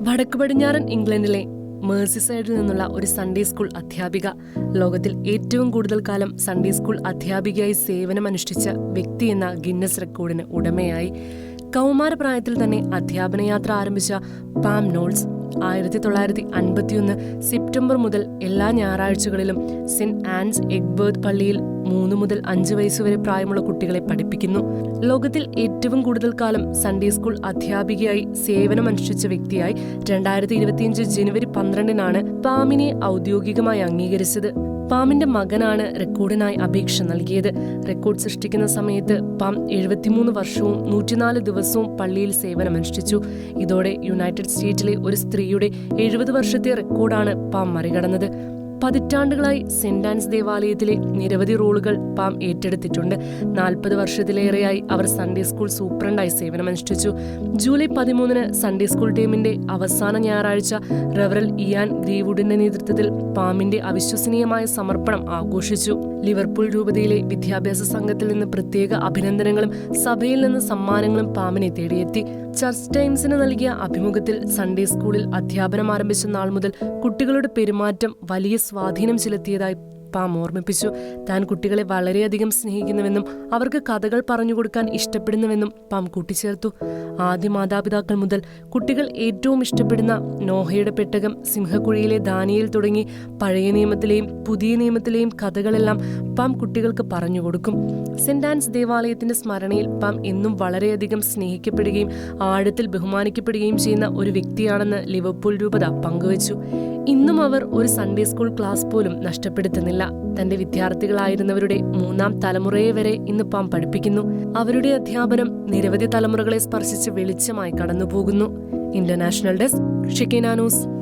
വടക്കു പടിഞ്ഞാറൻ ഇംഗ്ലണ്ടിലെ മേഴ്സിസൈഡിൽ നിന്നുള്ള ഒരു സൺഡേ സ്കൂൾ അധ്യാപിക ലോകത്തിൽ ഏറ്റവും കൂടുതൽ കാലം സൺഡേ സ്കൂൾ അധ്യാപികയായി സേവനമനുഷ്ഠിച്ച വ്യക്തി എന്ന ഗിന്നസ് റെക്കോർഡിന് ഉടമയായി. കൗമാരപ്രായത്തിൽ തന്നെ അധ്യാപനയാത്ര ആരംഭിച്ച പാം നോൾസ് ആയിരത്തി തൊള്ളായിരത്തി അൻപത്തിയൊന്ന് സെപ്റ്റംബർ മുതൽ എല്ലാ ഞായറാഴ്ചകളിലും സെന്റ് ആൻസ് എഗ്ബേർത്ത് പള്ളിയിൽ മൂന്ന് മുതൽ അഞ്ച് വയസ്സുവരെ പ്രായമുള്ള കുട്ടികളെ പഠിപ്പിക്കുന്നു. ലോകത്തിൽ ഏറ്റവും കൂടുതൽ കാലം സൺഡേ സ്കൂൾ അധ്യാപികയായി സേവനമനുഷ്ഠിച്ച വ്യക്തിയായി രണ്ടായിരത്തി ഇരുപത്തിയഞ്ച് ജനുവരി പന്ത്രണ്ടിനാണ് പാമിനെ ഔദ്യോഗികമായി അംഗീകരിച്ചത്. പാമിന്റെ മകനാണ് റെക്കോർഡിനായി അപേക്ഷ നൽകിയത്. റെക്കോർഡ് സൃഷ്ടിക്കുന്ന സമയത്ത് പാം എഴുപത്തിമൂന്ന് വർഷവും നൂറ്റിനാല് ദിവസവും പള്ളിയിൽ സേവനമനുഷ്ഠിച്ചു. ഇതോടെ യുണൈറ്റഡ് സ്റ്റേറ്റ്സിലെ ഒരു സ്ത്രീയുടെ എഴുപത് വർഷത്തെ റെക്കോർഡാണ് പാം മറികടന്നത്. പതിറ്റാണ്ടുകളായി സെന്റ് ആൻസ് ദേവാലയത്തിലെ നിരവധി റോളുകൾ പാം ഏറ്റെടുത്തിട്ടുണ്ട്. നാൽപ്പത് വർഷത്തിലേറെയായി അവർ സൺഡേ സ്കൂൾ സൂപ്രണ്ടായി സേവനമനുഷ്ഠിച്ചു. ജൂലൈ പതിമൂന്നിന് സൺഡേ സ്കൂൾ ടീമിന്റെ അവസാന ഞായറാഴ്ച റവറൽ ഇയാൻ ഗ്രീവുഡിന്റെ നേതൃത്വത്തിൽ പാമിന്റെ അവിശ്വസനീയമായ സമർപ്പണം ആഘോഷിച്ചു. ലിവർപൂൾ രൂപതയിലെ വിദ്യാഭ്യാസ സംഘത്തിൽ നിന്ന് പ്രത്യേക അഭിനന്ദനങ്ങളും സഭയിൽ നിന്ന് സമ്മാനങ്ങളും പാമനെ തേടിയെത്തി. ചർച്ച് ടൈംസിന് നൽകിയ അഭിമുഖത്തിൽ സൺഡേ സ്കൂളിൽ അധ്യാപനം ആരംഭിച്ച നാൾ മുതൽ കുട്ടികളുടെ പെരുമാറ്റം വലിയ സ്വാധീനം ചെലുത്തിയതായി പാം ഓർമ്മിപ്പിച്ചു താൻ കുട്ടികളെ വളരെയധികം സ്നേഹിക്കുന്നുവെന്നും അവർക്ക് കഥകൾ പറഞ്ഞു പറഞ്ഞുകൊടുക്കാൻ ഇഷ്ടപ്പെടുന്നുവെന്നും പാം കൂട്ടിച്ചേർത്തു. ആദ്യ മാതാപിതാക്കൾ മുതൽ കുട്ടികൾ ഏറ്റവും ഇഷ്ടപ്പെടുന്ന നോഹയുടെ പെട്ടകം സിംഹക്കുഴിയിലെ ദാനിയിൽ തുടങ്ങി പഴയ നിയമത്തിലെയും പുതിയ നിയമത്തിലെയും കഥകളെല്ലാം പാം കുട്ടികൾക്ക് പറഞ്ഞുകൊടുക്കും സെന്റ് ആൻസ് ദേവാലയത്തിന്റെ സ്മരണയിൽ പാം എന്നും വളരെയധികം സ്നേഹിക്കപ്പെടുകയും ആഴത്തിൽ ബഹുമാനിക്കപ്പെടുകയും ചെയ്യുന്ന ഒരു വ്യക്തിയാണെന്ന് ലിവർപൂൾ രൂപത പങ്കുവച്ചു. ഇന്നും അവർ ഒരു സൺഡേ സ്കൂൾ ക്ലാസ് പോലും നഷ്ടപ്പെടുത്തുന്നില്ല. തന്റെ വിദ്യാർത്ഥികളായിരുന്നവരുടെ മൂന്നാം തലമുറയെ വരെ ഇന്ന് പാം പഠിപ്പിക്കുന്നു. അവരുടെ അധ്യാപനം നിരവധി തലമുറകളെ സ്പർശിച്ച് വെളിച്ചമായി കടന്നുപോകുന്നു. International desk ഷിക്കിനാനൂസ്